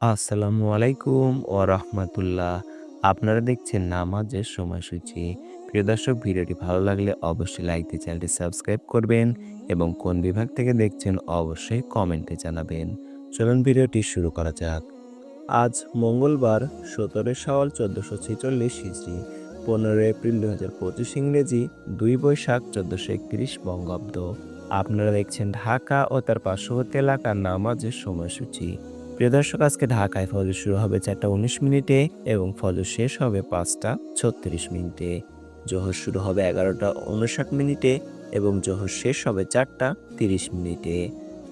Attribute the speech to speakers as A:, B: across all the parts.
A: আসসালামু আলাইকুম ও রাহমাতুল্লাহ। আপনারা দেখছেন নামাজের সময়সূচি। প্রিয় দর্শক, ভিডিওটি ভালো লাগলে অবশ্যই লাইক দিয়ে চ্যানেলটি সাবস্ক্রাইব করবেন এবং কোন বিভাগ থেকে দেখছেন অবশ্যই কমেন্টে জানাবেন। চলুন ভিডিওটি শুরু করা যাক। আজ মঙ্গলবার সতেরো শাওয়াল চোদ্দোশো ছেচল্লিশ হিজড়ি পনেরো এপ্রিল দু হাজার পঁচিশ ইংরেজি, দুই বৈশাখ চোদ্দোশো একত্রিশ বঙ্গাব্দ। আপনারা দেখছেন ঢাকা ও তার পার্শ্ববর্তী এলাকার নামাজের সময়সূচি। প্রিয় দর্শক, আজকে ঢাকায় ফল শুরু হবে চারটা উনিশ মিনিটে এবং ফল শেষ হবে পাঁচটা ছত্রিশ মিনিটে। জোহর শুরু হবে এগারোটা উনষাট মিনিটে এবং জোহর শেষ হবে চারটা তিরিশ মিনিটে।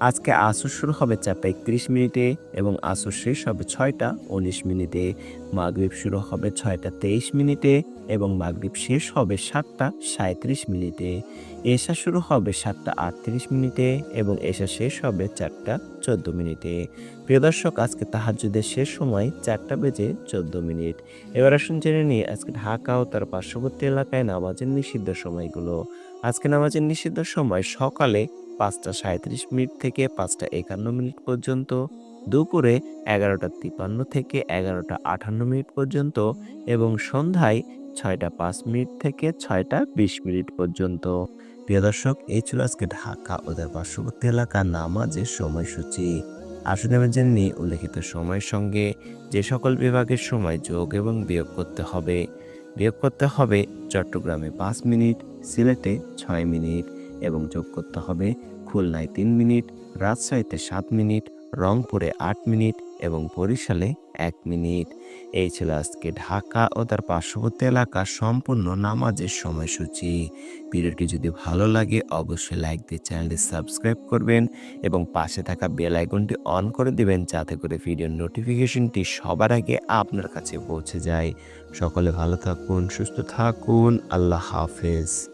A: আজকে আসর শুরু হবে চারটা একত্রিশ মিনিটে এবং আসর শেষ হবে ছয়টা উনিশ মিনিটে। মাগরিব শুরু হবে ছয়টা তেইশ মিনিটে এবং মাগরিব শেষ হবে সাতটা সাঁত্রিশ মিনিটে। এশা শুরু হবে সাতটা আটত্রিশ মিনিটে এবং এশা শেষ হবে চারটা চোদ্দ মিনিটে। প্রিয় দর্শক, আজকে তাহাজুদের শেষ সময় চারটা বেজে চোদ্দ মিনিট। এবার আসুন জেনে নিই আজকে ঢাকা ও তার পার্শ্ববর্তী এলাকায় নামাজের নিষিদ্ধ সময়গুলো। আজকে নামাজের নিষিদ্ধ সময় সকালে পাঁচটা সাঁত্রিশ মিনিট থেকে পাঁচটা একান্ন মিনিট পর্যন্ত, দুপুরে এগারোটা তিপান্ন থেকে এগারোটা আটান্ন মিনিট পর্যন্ত এবং সন্ধ্যায় ছয়টা পাঁচ মিনিট থেকে ছয়টা বিশ মিনিট পর্যন্ত। প্রিয় দর্শক, এই ছিল আজকে ঢাকা ও তার পার্শ্ববর্তী এলাকার নামাজের সময়সূচি। আসুন এবার জেনে উল্লেখিত সময়ের সঙ্গে যে সকল বিভাগের সময় যোগ এবং বিয়োগ করতে হবে। বিয়োগ করতে হবে চট্টগ্রামে পাঁচ মিনিট, সিলেটে ছয় মিনিট এবং যোগ করতে হবে খুলনায় তিন মিনিট, রাজশাহীতে সাত মিনিট, রংপুরে আট মিনিট এবং বরিশালে এক মিনিট। এই ছিল আজকে ঢাকা ও তার পার্শ্ববর্তী এলাকার সম্পূর্ণ নামাজের সময়সূচি। ভিডিওটি যদি ভালো লাগে, অবশ্যই লাইক দিয়ে চ্যানেলটি সাবস্ক্রাইব করবেন এবং পাশে থাকা বেল আইকনটি অন করে দিবেন যাতে করে ভিডিওর নোটিফিকেশনটি সবার আগে আপনার কাছে পৌঁছে যায়। সকলে ভালো থাকুন, সুস্থ থাকুন, আল্লাহ হাফেজ।